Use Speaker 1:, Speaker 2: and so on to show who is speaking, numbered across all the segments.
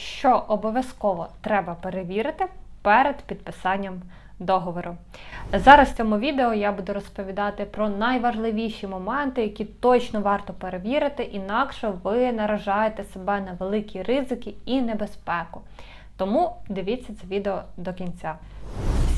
Speaker 1: що обов'язково треба перевірити перед підписанням договору. Зараз в цьому відео я буду розповідати про найважливіші моменти, які точно варто перевірити, інакше ви наражаєте себе на великі ризики і небезпеку. Тому дивіться це відео до кінця.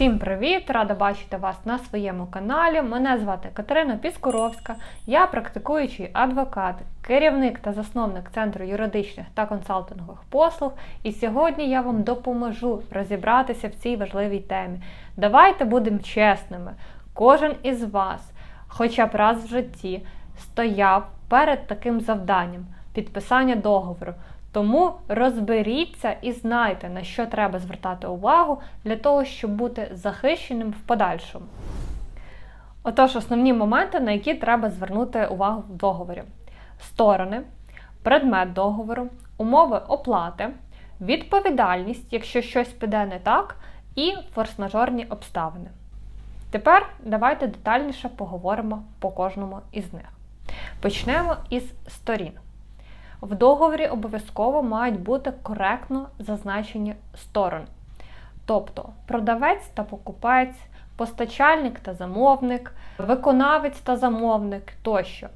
Speaker 1: Всім привіт! Рада бачити вас на своєму каналі. Мене звати Катерина Піскоровська, я практикуючий адвокат, керівник та засновник Центру юридичних та консалтингових послуг. І сьогодні я вам допоможу розібратися в цій важливій темі. Давайте будемо чесними. Кожен із вас, хоча б раз в житті, стояв перед таким завданням підписання договору. Тому розберіться і знайте, на що треба звертати увагу для того, щоб бути захищеним в подальшому. Отож, основні моменти, на які треба звернути увагу в договорі: сторони, предмет договору, умови оплати, відповідальність, якщо щось піде не так, і форс-мажорні обставини. Тепер давайте детальніше поговоримо по кожному із них. Почнемо із сторін. В договорі обов'язково мають бути коректно зазначені сторони. Тобто продавець та покупець, постачальник та замовник, виконавець та замовник тощо.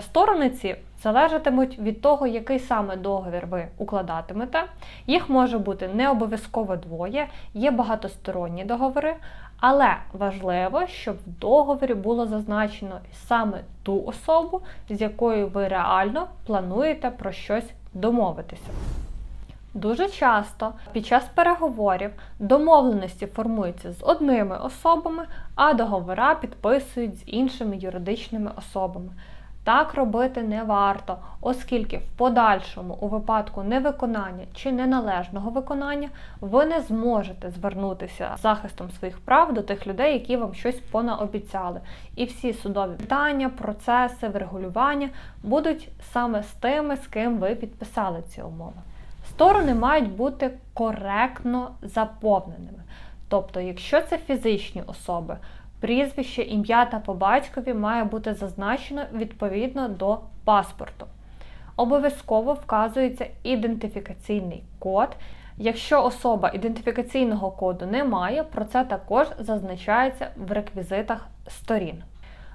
Speaker 1: Сторони ці залежатимуть від того, який саме договір ви укладатимете. Їх може бути не обов'язково двоє, є багатосторонні договори, але важливо, щоб в договорі було зазначено саме ту особу, з якою ви реально плануєте про щось домовитися. Дуже часто під час переговорів домовленості формуються з одними особами, а договора підписують з іншими юридичними особами. Так робити не варто, оскільки в подальшому, у випадку невиконання чи неналежного виконання, ви не зможете звернутися з захистом своїх прав до тих людей, які вам щось понаобіцяли. І всі судові питання, процеси, врегулювання будуть саме з тими, з ким ви підписали ці умови. Сторони мають бути коректно заповненими. Тобто, якщо це фізичні особи, прізвище, ім'я та по батькові має бути зазначено відповідно до паспорту. Обов'язково вказується ідентифікаційний код. Якщо особа ідентифікаційного коду не має, про це також зазначається в реквізитах сторін.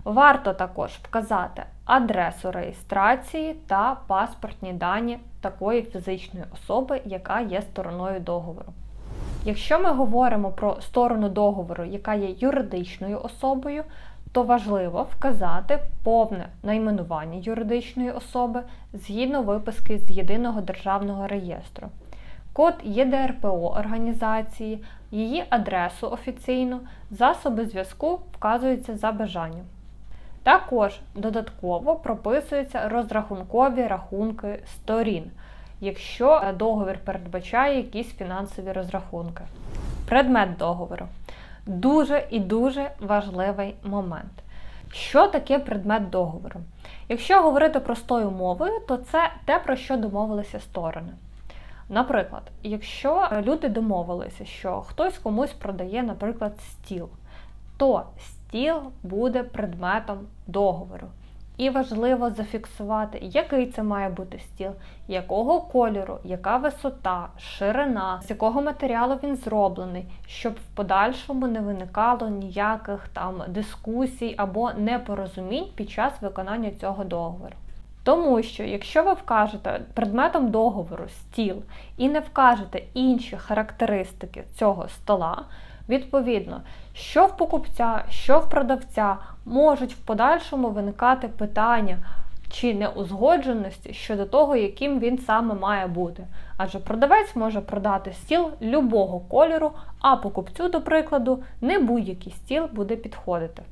Speaker 1: Варто також вказати адресу реєстрації та паспортні дані такої фізичної особи, яка є стороною договору. Якщо ми говоримо про сторону договору, яка є юридичною особою, то важливо вказати повне найменування юридичної особи згідно виписки з єдиного державного реєстру, код ЄДРПО організації, її адресу офіційну, засоби зв'язку вказуються за бажанням. Також додатково прописуються розрахункові рахунки сторін якщо е, договір передбачає якісь фінансові розрахунки. Предмет договору дуже і дуже важливий момент. Що таке предмет договору? Якщо говорити простою мовою, то це те, про що домовилися сторони. Наприклад, якщо люди домовилися, що хтось комусь продає, наприклад, стіл, то стіл буде предметом договору. І важливо зафіксувати, який це має бути стіл, якого кольору, яка висота, ширина, з якого матеріалу він зроблений, щоб в подальшому не виникало ніяких там дискусій або непорозумінь під час виконання цього договору. Тому що, якщо ви вкажете предметом договору стіл і не вкажете інші характеристики цього стола, Відповідно, що в покупця, що в продавця можуть в подальшому виникати питання чи неузгодженості щодо того, яким він саме має бути. Адже продавець може продати стіл любого кольору, а покупцю, до прикладу, не будь-який стіл буде підходити.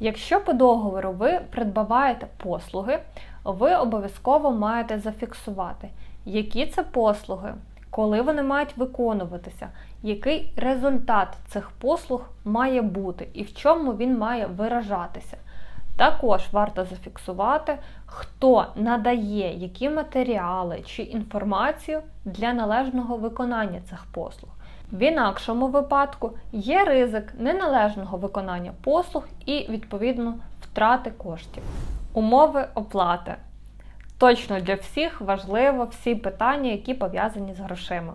Speaker 1: Якщо по договору ви придбаваєте послуги, ви обов'язково маєте зафіксувати, які це послуги коли вони мають виконуватися, який результат цих послуг має бути і в чому він має виражатися. Також варто зафіксувати, хто надає які матеріали чи інформацію для належного виконання цих послуг. В інакшому випадку є ризик неналежного виконання послуг і, відповідно, втрати коштів. Умови оплати. Точно для всіх важливо всі питання, які пов'язані з грошима.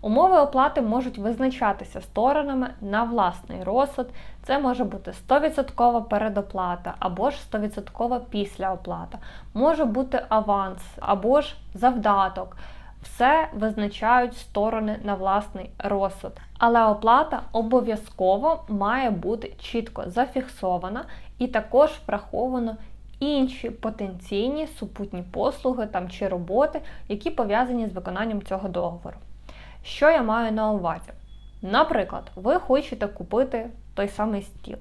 Speaker 1: Умови оплати можуть визначатися сторонами на власний розсуд. Це може бути 100% передоплата або ж 100% післяоплата, може бути аванс або ж завдаток. Все визначають сторони на власний розсуд. Але оплата обов'язково має бути чітко зафіксована і також враховано інші потенційні супутні послуги там, чи роботи, які пов'язані з виконанням цього договору. Що я маю на увазі? Наприклад, ви хочете купити той самий стіл.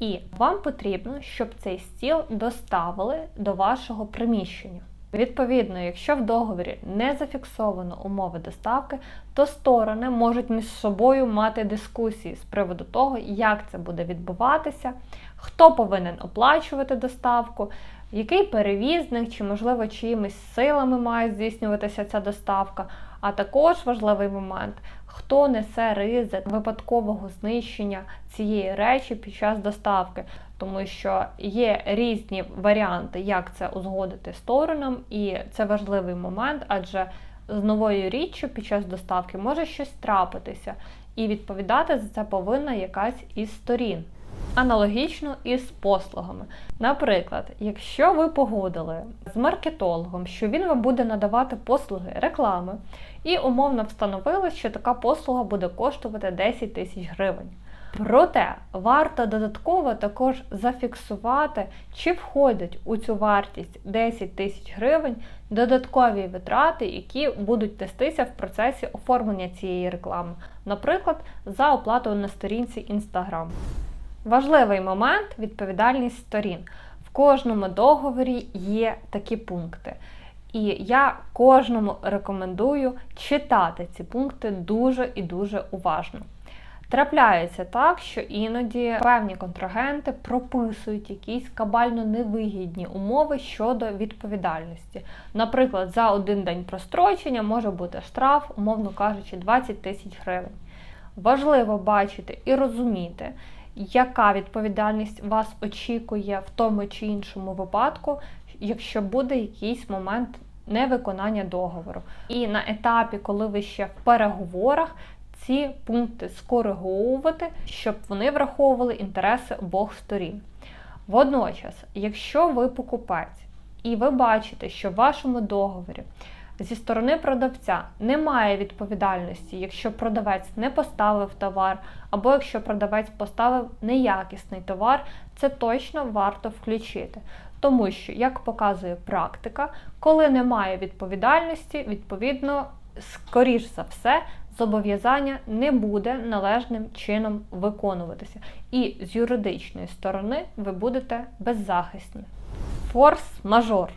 Speaker 1: І вам потрібно, щоб цей стіл доставили до вашого приміщення. Відповідно, якщо в договорі не зафіксовано умови доставки, то сторони можуть між собою мати дискусії з приводу того, як це буде відбуватися, хто повинен оплачувати доставку, який перевізник, чи, можливо, чиїмись силами має здійснюватися ця доставка. А також важливий момент, хто несе ризик випадкового знищення цієї речі під час доставки, тому що є різні варіанти, як це узгодити сторонам, і це важливий момент, адже з новою річчю під час доставки може щось трапитися, і відповідати за це повинна якась із сторін. Аналогічно і з послугами. Наприклад, якщо ви погодили з маркетологом, що він вам буде надавати послуги реклами, і умовно встановили, що така послуга буде коштувати 10 тисяч гривень. Проте варто додатково також зафіксувати, чи входять у цю вартість 10 тисяч гривень додаткові витрати, які будуть нестися в процесі оформлення цієї реклами, наприклад, за оплату на сторінці Instagram. Важливий момент відповідальність сторін. В кожному договорі є такі пункти. І я кожному рекомендую читати ці пункти дуже і дуже уважно. Трапляється так, що іноді певні контрагенти прописують якісь кабально невигідні умови щодо відповідальності. Наприклад, за один день прострочення може бути штраф, умовно кажучи, 20 тисяч гривень. Важливо бачити і розуміти, яка відповідальність вас очікує в тому чи іншому випадку, якщо буде якийсь момент невиконання договору. І на етапі, коли ви ще в переговорах, ці пункти скориговувати, щоб вони враховували інтереси обох сторін. Водночас, якщо ви покупець і ви бачите, що в вашому договорі зі сторони продавця немає відповідальності, якщо продавець не поставив товар, або якщо продавець поставив неякісний товар, це точно варто включити. Тому що, як показує практика, коли немає відповідальності, відповідно, скоріш за все, зобов'язання не буде належним чином виконуватися. І з юридичної сторони ви будете беззахисні. Форс-мажор.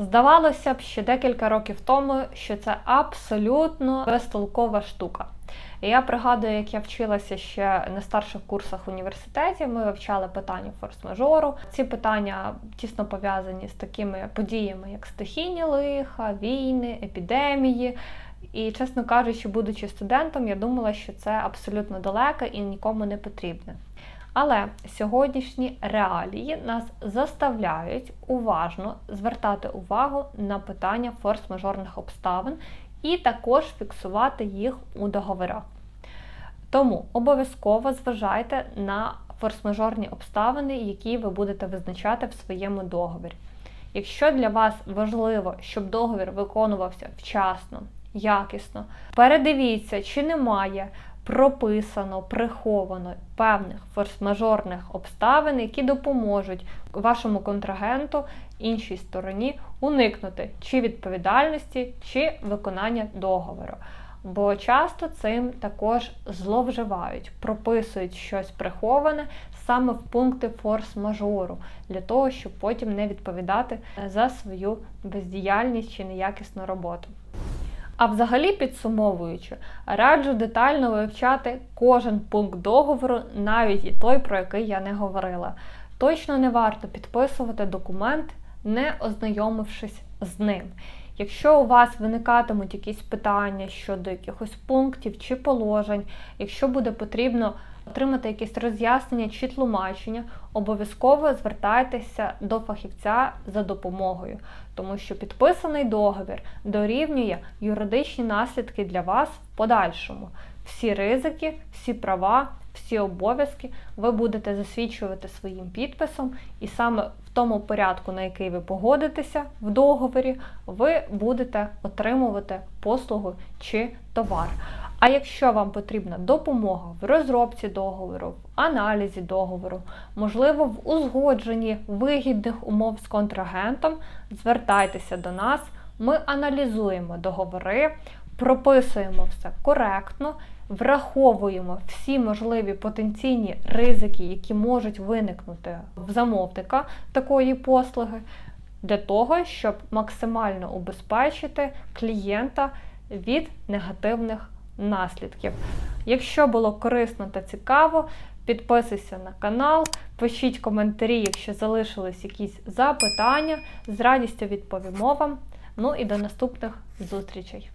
Speaker 1: Здавалося б, ще декілька років тому, що це абсолютно безтолкова штука. Я пригадую, як я вчилася ще на старших курсах в університеті, ми вивчали питання форс-мажору. Ці питання тісно пов'язані з такими подіями, як стихійні лиха, війни, епідемії. І, чесно кажучи, будучи студентом, я думала, що це абсолютно далеке і нікому не потрібне. Але сьогоднішні реалії нас заставляють уважно звертати увагу на питання форс-мажорних обставин і також фіксувати їх у договорах. Тому обов'язково зважайте на форс-мажорні обставини, які ви будете визначати в своєму договорі. Якщо для вас важливо, щоб договір виконувався вчасно, якісно, передивіться, чи немає прописано, приховано певних форс-мажорних обставин, які допоможуть вашому контрагенту іншій стороні уникнути чи відповідальності, чи виконання договору. Бо часто цим також зловживають, прописують щось приховане саме в пункти форс-мажору, для того, щоб потім не відповідати за свою бездіяльність чи неякісну роботу. А взагалі, підсумовуючи, раджу детально вивчати кожен пункт договору, навіть і той, про який я не говорила. Точно не варто підписувати документ, не ознайомившись з ним. Якщо у вас виникатимуть якісь питання щодо якихось пунктів чи положень, якщо буде потрібно отримати якесь роз'яснення чи тлумачення, обов'язково звертайтеся до фахівця за допомогою, тому що підписаний договір дорівнює юридичні наслідки для вас в подальшому. Всі ризики, всі права, всі обов'язки ви будете засвідчувати своїм підписом, і саме в тому порядку, на який ви погодитеся в договорі, ви будете отримувати послугу чи товар. А якщо вам потрібна допомога в розробці договору, в аналізі договору, можливо, в узгодженні вигідних умов з контрагентом, звертайтеся до нас. Ми аналізуємо договори, прописуємо все коректно, враховуємо всі можливі потенційні ризики, які можуть виникнути в замовника такої послуги, для того, щоб максимально убезпечити клієнта від негативних наслідків. Якщо було корисно та цікаво, підписуйся на канал, пишіть коментарі, якщо залишились якісь запитання. З радістю відповімо вам. Ну і до наступних зустрічей!